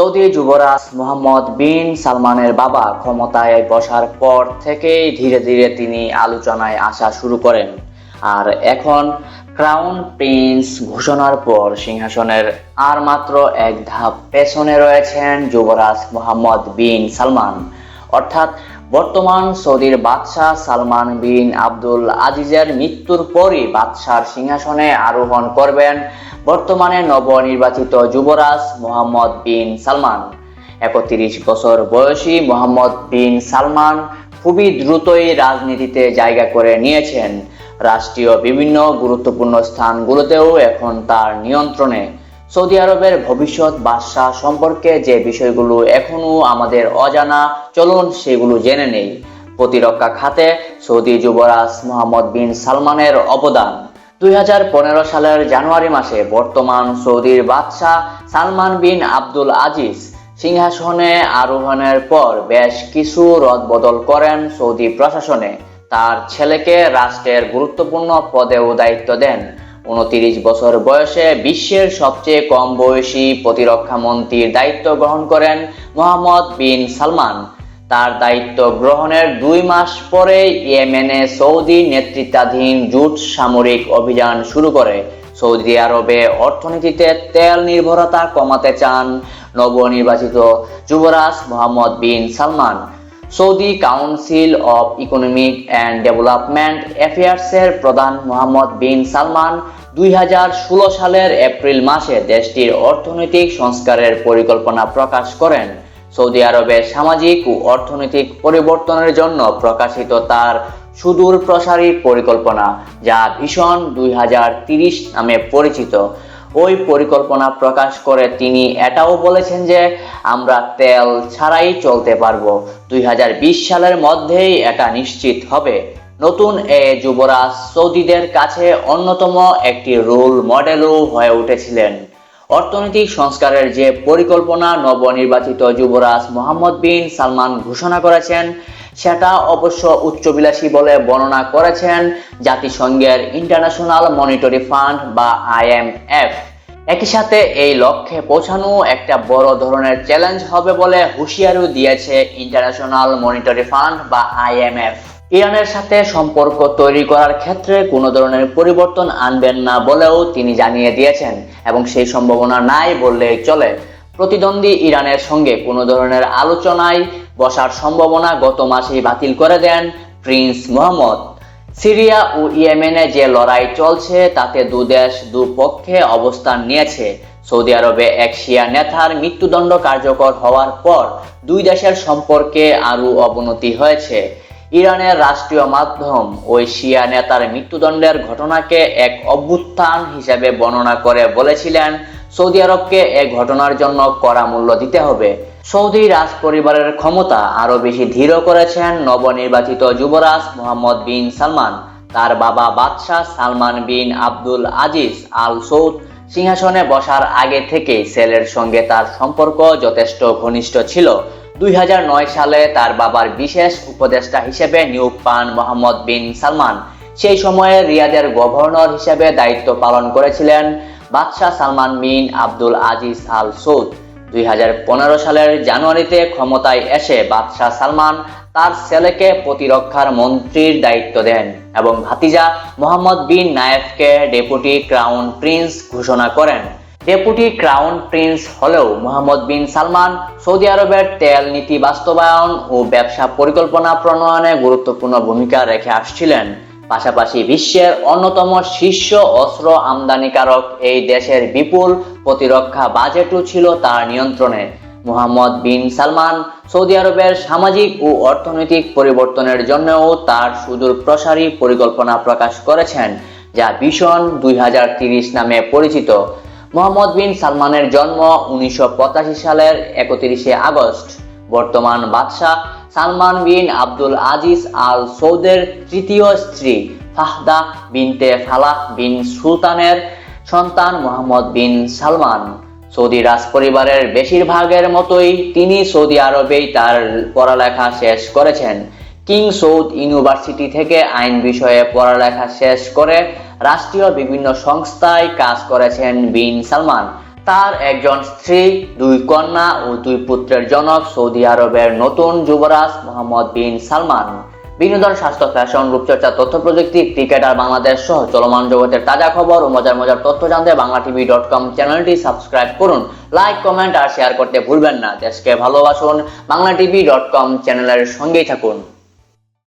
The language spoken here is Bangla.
সৌদি যুবরাজ মোহাম্মদ বিন সালমানের বাবা ক্ষমতায় বসার পর থেকেই ধীরে ধীরে তিনি আলোচনায় আসা শুরু করেন। আর এখন ক্রাউন প্রিন্স ঘোষণার পর সিংহাসনের আর মাত্র এক ধাপ পেছনে রয়েছেন যুবরাজ মোহাম্মদ বিন সালমান। অর্থাৎ বর্তমান সৌদির বাদশাহ সালমান বিন আব্দুল আজিজের মৃত্যুর পরই বাদশার সিংহাসনে আরোহণ করবেন বর্তমানে নবনির্বাচিত যুবরাজ মোহাম্মদ বিন সালমান। একত্রিশ বছর বয়সী মোহাম্মদ বিন সালমান খুবই দ্রুতই রাজনীতিতে জায়গা করে নিয়েছেন। রাষ্ট্রীয় বিভিন্ন গুরুত্বপূর্ণ স্থানগুলোতেও এখন তার নিয়ন্ত্রণে। সৌদি আরবের ভবিষ্যৎ বাদশাহ সম্পর্কে যে বিষয়গুলো এখনও আমাদের অজানা, চলুন সেগুলো জেনে নেই। প্রতিরক্ষা খাতে সৌদি যুবরাজ মোহাম্মদ বিন সালমানের অবদান। দুই হাজার পনেরো সালের জানুয়ারি মাসে বর্তমান সৌদির বাদশাহ সালমান বিন আব্দুল আজিজ সিংহাসনে আরোহণের পর বেশ কিছু রদবদল করেন সৌদি প্রশাসনে। তার ছেলেকে রাষ্ট্রের গুরুত্বপূর্ণ পদেও দায়িত্ব দেন। উনতিরিশ বছর বয়সে বিশ্বের সবচেয়ে কম বয়সী প্রতিরক্ষা মন্ত্রীর দায়িত্ব গ্রহণ করেন মোহাম্মদ বিন সালমান। তার দায়িত্ব গ্রহণের দুই মাস পরে ইয়েমেনে সৌদি নেতৃত্বাধীন জুট সামরিক অভিযান শুরু করে। সৌদি আরবে অর্থনীতিতে তেল নির্ভরতা কমাতে চান নবনির্বাচিত যুবরাজ Mohammed bin Salman. Saudi Council of Economic and Development অ্যাফেয়ার্সের প্রধান মোহাম্মদ বিন সালমান দুই সালের এপ্রিল মাসে দেশটির অর্থনৈতিক সংস্কারের পরিকল্পনা প্রকাশ করেন। সৌদি আরবের সামাজিক ও অর্থনৈতিক পরিবর্তনের জন্য প্রকাশিত তার সুদূর প্রসারী পরিকল্পনা, যা ভীষণ দুই নামে পরিচিত। ওই পরিকল্পনা প্রকাশ করে তিনি এটাও বলেছেন যে, আমরা তেল ছাড়াই চলতে পারব। দুই হাজার বিশ সালের মধ্যেই এটা নিশ্চিত হবে। নতুন এ যুবরাজ সৌদিদের কাছে অন্যতম একটি রোল মডেলও হয়ে উঠেছিলেন। অর্থনৈতিক সংস্কারের যে পরিকল্পনা নবনির্বাচিত যুবরাজ মোহাম্মদ বিন সালমান ঘোষণা করেছেন, সেটা অবশ্য উচ্চবিলাসী বলে বর্ণনা করেছেন জাতিসংঘের ইন্টারন্যাশনাল মনিটরি ফান্ড বা আইএমএফ একই সাথে এই লক্ষ্যে পৌঁছানো একটা বড় ধরনের চ্যালেঞ্জ হবে বলে হুঁশিয়ারিও দিয়েছে ইন্টারন্যাশনাল মনিটরি ফান্ড বা আইএমএফ ইরানের সাথে সম্পর্ক তৈরি করার ক্ষেত্রে কোনো ধরনের পরিবর্তন আনবেন না বলেও তিনি জানিয়ে দিয়েছেন, এবং সেই সম্ভাবনা নাই বললেই চলে। প্রতিদ্বন্দ্বী ইরানের সঙ্গে কোনো ধরনের আলোচনায় বসার সম্ভাবনা গত মাসেই বাতিল করে দেন প্রিন্স মোহাম্মদ। সিরিয়া ও ইয়েমেনে যে লড়াই চলছে, তাতে দুদেশ দুপক্ষে অবস্থান নিয়েছে। সৌদি আরবে এক শিয়া নেতার মৃত্যুদণ্ড কার্যকর হওয়ার পর দুই দেশের সম্পর্কে আরও অবনতি হয়েছে। ইরানের রাষ্ট্রীয় মাধ্যম ওই শিয়া নেতার মৃত্যুদণ্ডের ঘটনাকে এক অভ্যুত্থান হিসেবে বর্ণনা করে বলেছিলেন, সৌদি আরবকে এ ঘটনার জন্য কড়া মূল্য দিতে হবে। সৌদি রাজ পরিবারের ক্ষমতা আরও বেশি দৃঢ় করেছেন নবনির্বাচিত যুবরাজ মোহাম্মদ বিন সালমান। তার বাবা বাদশাহ সালমান বিন আব্দুল আজিজ আল সৌদ সিংহাসনে বসার আগে থেকে সেলের সঙ্গে তার সম্পর্ক যথেষ্ট ঘনিষ্ঠ ছিল। দুই হাজার নয় সালে তার বাবার বিশেষ উপদেষ্টা হিসেবে নিয়োগ পান মোহাম্মদ বিন সালমান। সেই সময়ে রিয়াদের গভর্নর হিসেবে দায়িত্ব পালন করেছিলেন বাদশাহ সালমান বিন আব্দুল আজিজ আল সৌদ। দুই হাজার পনেরো সালের জানুয়ারিতে ক্ষমতায় এসে বাদশাহ সালমান তার ছেলেকে প্রতিরক্ষার মন্ত্রীর দায়িত্ব দেন এবং ভাতিজা মোহাম্মদ বিন নায়েফকে ডেপুটি ক্রাউন প্রিন্স ঘোষণা করেন। ডেপুটি ক্রাউন প্রিন্স হলেও মোহাম্মদ বিন সালমান সৌদি আরবের তেল নীতি বাস্তবায়ন ও ব্যবসা পরিকল্পনা প্রণয়নে গুরুত্বপূর্ণ ভূমিকা রেখে আসছিলেন। পাশাপাশি বিশ্বের অন্যতম শীর্ষ অস্ত্র আমদানিকারক এই দেশের বিপুল প্রতিরক্ষা বাজেটও ছিল তার নিয়ন্ত্রণে। মোহাম্মদ বিন সালমান সৌদি আরবের সামাজিক ও অর্থনৈতিক পরিবর্তনের জন্যও তার সুদূর প্রসারী পরিকল্পনা প্রকাশ করেছেন, যা ভীষণ দুই নামে পরিচিত। মোহাম্মদ বিন সালমানের জন্ম উনিশশো সালের একত্রিশে আগস্ট। বর্তমান বাদশাহ সালমান বিন আব্দুল আজিজ আল সৌদের তৃতীয় স্ত্রী ফাহদা বিনতে ফালাহ বিন সুলতানের সন্তান মোহাম্মদ বিন সালমান। সৌদি রাজ পরিবারের বেশিরভাগের মতোই তিনি সৌদি আরবেই তার পড়ালেখা শেষ করেছেন। কিং সৌদ ইউনিভার্সিটি থেকে আইন বিষয়ে পড়ালেখা শেষ করে রাষ্ট্রীয় বিভিন্ন সংস্থায় কাজ করেছেন বিন সালমান। তার একজন স্ত্রী, দুই কন্যা ও দুই পুত্রের জনক সৌদি আরবের নতুন যুবরাজ মোহাম্মদ বিন সালমান। বিনোদন, স্বাস্থ্য, ফ্যাশন, রূপচর্চা, তথ্য প্রযুক্তি ক্রিকেট আর বাংলাদেশ সহ চলমান জগতের তাজা খবর ও মজার মজার তথ্য জানতে বাংলা টিভি ডট কম চ্যানেলটি সাবস্ক্রাইব করুন। লাইক, কমেন্ট আর শেয়ার করতে ভুলবেন না। দেশকে ভালোবাসুন বাংলা টিভি ডট কম চ্যানেলের সঙ্গেই থাকুন।